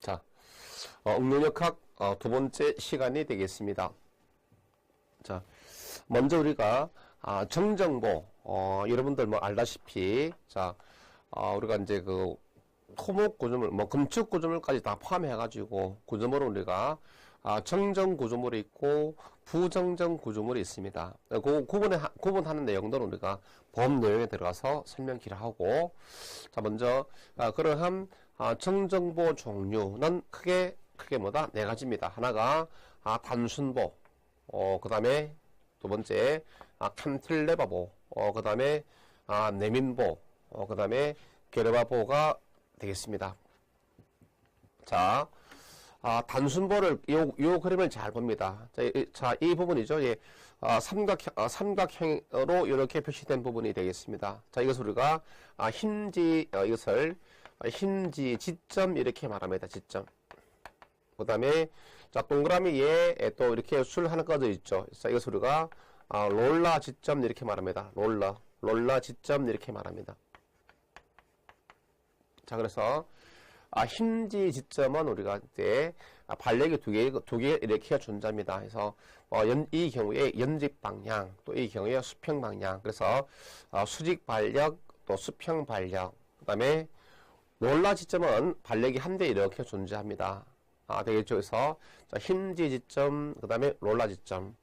자, 어, 응용역학 어, 두 번째 시간이 되겠습니다. 자, 먼저 우리가 아, 정정보 어, 여러분들 뭐 알다시피 자, 어, 우리가 이제 그 토목 구조물, 뭐 건축 구조물까지 다 포함해가지고 구조물을 우리가 아, 정정 구조물이 있고 부정정 구조물이 있습니다. 그 구분해 구분하는 내용들은 우리가 법 내용에 들어가서 설명기를 하고 자 먼저 아, 그러한 아, 정정보 종류는 크게 크게 뭐다 네 가지입니다. 하나가 아, 단순보, 어 그 다음에 두 번째 아, 캔틸레바보, 어 그 다음에 아, 내민보, 어 그 다음에 게르바보가 되겠습니다. 자, 아, 단순보를, 요, 요 그림을 잘 봅니다. 자, 이, 자, 이 부분이죠. 예. 아, 삼각형, 아, 삼각형으로 이렇게 표시된 부분이 되겠습니다. 자, 이것을 우리가, 아, 힌지, 어, 이것을, 아, 힌지, 지점, 이렇게 말합니다. 지점. 그 다음에, 자, 동그라미에 또 이렇게 술 하나 꺼져 있죠. 자, 이것을 우리가, 아, 롤라 지점, 이렇게 말합니다. 롤라. 롤라 지점, 이렇게 말합니다. 자, 그래서, 아, 힌지 지점은 우리가 이제 아, 발력이 두 개, 두 개 이렇게 존재합니다. 그래서 어, 연, 이 경우에 연직 방향, 또 이 경우에 수평 방향. 그래서 어, 수직 발력, 또 수평 발력. 그다음에 롤라 지점은 발력이 한대 이렇게 존재합니다. 아, 되겠죠. 그래서 자, 힌지 지점, 그다음에 롤라 지점.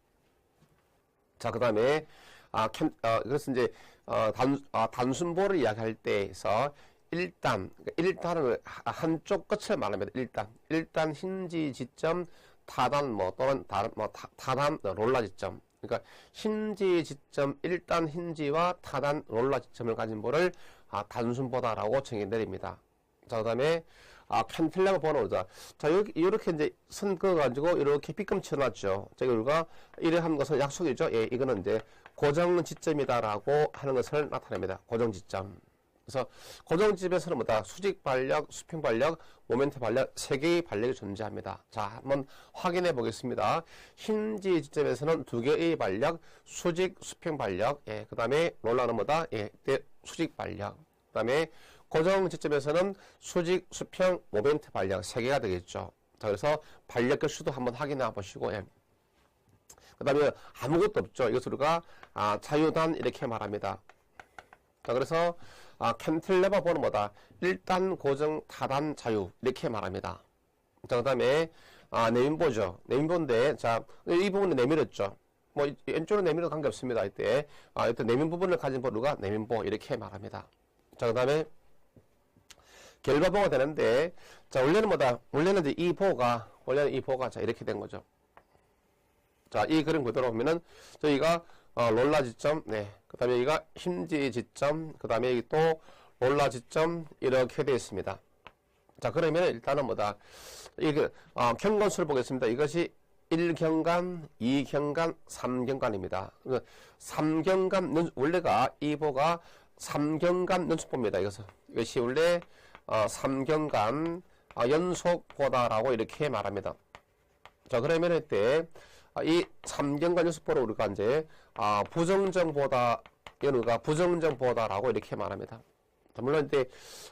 자, 그 다음에, 아, 캠, 어, 이것은 이제, 어, 단, 아, 단순보를 이야기할 때에서, 일단, 그러니까 일단은 하- 한쪽 끝을 말합니다. 일단. 일단 힌지 지점, 타단 뭐, 또는 다른, 뭐, 타, 타단, 어, 롤라 지점. 그러니까 힌지 지점, 일단 힌지와 타단 롤라 지점을 가진 볼을 아, 단순보다라고 정의 내립니다. 자, 그 다음에, 아, 캔틀레버 번호자. 자, 여기, 이렇게 이제 선 그어가지고, 이렇게 삐끔 쳐놨죠. 자, 우리가 이래 하는 것은 약속이죠. 예, 이거는 이제 고정 지점이다라고 하는 것을 나타냅니다. 고정 지점. 그래서 고정 지점에서는 뭐다? 수직 발력, 수평 발력, 모멘트 발력, 세 개의 발력이 존재합니다. 자, 한번 확인해 보겠습니다. 힌지 지점에서는 두 개의 발력, 수직, 수평 발력, 예, 그 다음에 롤러는 뭐다? 예, 때 수직 발력. 그 다음에 고정 지점에서는 수직, 수평, 모멘트 발력 세 개가 되겠죠. 자, 그래서 발력 개수도 한번 확인해 보시고, 예. 그 다음에 아무것도 없죠. 이것을 우리가, 아, 자유단 이렇게 말합니다. 자, 그래서, 아, 캔틀레버 번호 뭐다? 일단 고정 타단 자유. 이렇게 말합니다. 자, 그 다음에, 아, 네임보죠. 네임보인데, 자, 이 부분을 내밀었죠. 뭐, 이- 왼쪽으로 내밀어도 관계없습니다. 이때. 아, 이때 내민 부분을 가진 보루가 내민보. 이렇게 말합니다. 자, 그 다음에, 결과보가 되는데, 자, 원래는 뭐다? 원래는 이제 이 보가, 원래는 이 보가, 자, 이렇게 된 거죠. 자, 이 그림 그대로 보면은, 저희가, 어, 롤라 지점, 네. 그 다음에 여기가 힘지 지점, 그 다음에 여기 또 롤라 지점, 이렇게 되어 있습니다. 자, 그러면 일단은 뭐다. 이거, 어, 경관수를 보겠습니다. 이것이 1경간, 2경간, 3경간입니다. 3경간, 연, 원래가 이 보가 3경간 연속보입니다. 이것은. 이것이 원래, 어, 3경간, 아, 연속보다라고 이렇게 말합니다. 자, 그러면 이때, 아, 이 3경간 연속보를 우리가 이제, 아, 부정정보다, 이거가 부정정보다라고 이렇게 말합니다. 자, 물론 이때,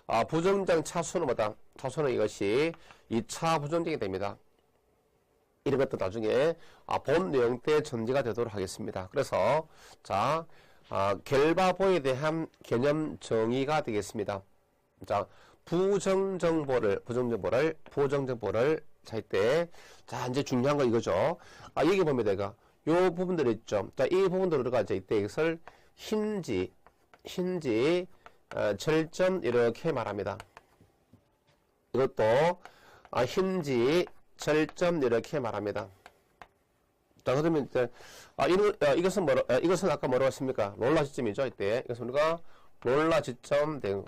아, 부정정 차수는 뭐다? 차수는 이것이 2차 부정정이 됩니다. 이런 것도 나중에 아, 본 내용 때 전제가 되도록 하겠습니다. 그래서 자 아, 결바보에 대한 개념 정의가 되겠습니다. 자 부정정보를 부정정보를 부정정보를 잘때자 이제 중요한 거 이거죠. 아 여기 보면 내가 요 부분들 있죠. 자 이 부분들 우리가 이제 이때 이것을 힌지 힌지 어, 절점 이렇게 말합니다. 이것도 아, 힌지 절점 이렇게 말합니다. 자, 그러면 이제 아, 이거, 아, 이것은 뭐라, 아, 이것은 아까 뭐라고 했습니까? 롤라 지점이죠, 이때. 이것은 우리가 롤라 지점 대응.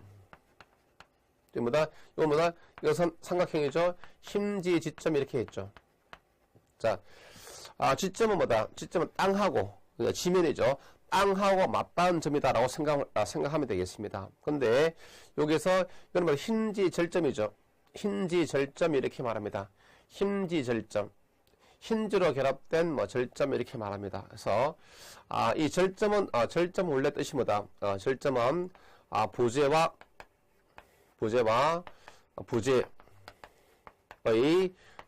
뭐다? 이거 뭐다? 이것은 삼각형이죠? 힘지 지점 이렇게 했죠. 자, 아, 지점은 뭐다? 지점은 땅하고, 그러니까 지면이죠. 땅하고 맞닿은 점이다라고 생각, 아, 생각하면 되겠습니다. 근데, 여기서, 이건 뭐, 힌지 절점이죠. 힌지 절점 이렇게 말합니다. 힘지 절점. 힌지로 결합된 뭐 절점 이렇게 말합니다. 그래서 아, 이 절점은 아, 절점 원래 뜻이 뭐다? 아, 절점은 아, 부재와 부재와 부재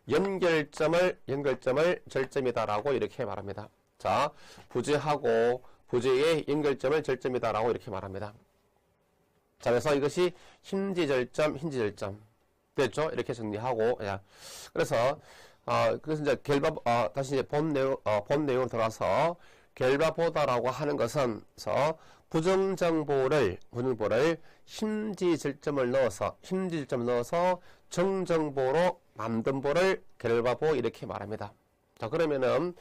연결점을 연결점을 절점이다라고 이렇게 말합니다. 자, 부재하고 부재의 연결점을 절점이다라고 이렇게 말합니다. 자, 그래서 이것이 힘지절점, 힘지절점 됐죠? 이렇게 정리하고 야. 그래서 어, 그래서 이제 결과 어, 다시 이제 본 내용 어, 본 내용으로 들어가서 결과 보다라고 하는 것은 서 부정정보를 부정보를 힘지절점을 넣어서 힘지절점을 넣어서 정정보로 만든 보를 결과보 이렇게 말합니다. 자 그러면은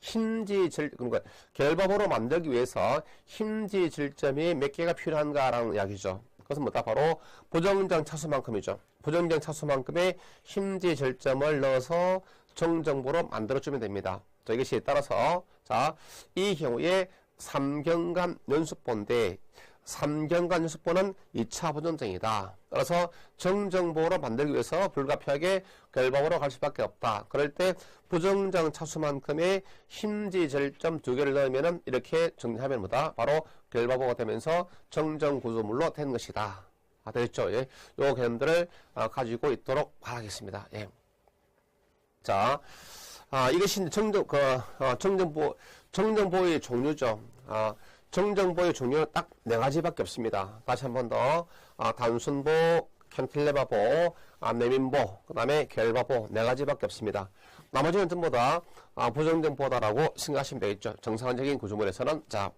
힘지절 그러니까 결과보로 만들기 위해서 힘지절점이 몇 개가 필요한가라는 이야기죠. 그것은 뭐다 바로 부정정 차수만큼이죠. 부정정 차수만큼의 힘지절점을 넣어서 정정보로 만들어주면 됩니다. 자, 이것이 따라서 자, 이 경우에 3경간 연습본인데 3경간 연습본은 2차 부정정이다. 따라서 정정보로 만들기 위해서 불가피하게 결과보로 갈 수밖에 없다. 그럴 때 부정정 차수만큼의 힘지절점 두 개를 넣으면 이렇게 정리하면 뭐다? 바로 결과보가 되면서 정정구조물로 되는 것이다. 아, 되겠죠? 예. 요 개념들을 아, 가지고 있도록 바라겠습니다. 예. 자, 아, 이것이 정정, 그, 어, 정정보, 정정보의 종류죠. 아, 정정보의 종류는 딱 네 가지밖에 없습니다. 다시 한 번 더, 아, 단순보, 캔틸레바보, 아, 내민보, 그 다음에 결바보 네 가지밖에 없습니다. 나머지는 전부 다 아, 부정정보다라고 생각하시면 되겠죠. 정상적인 구조물에서는 자,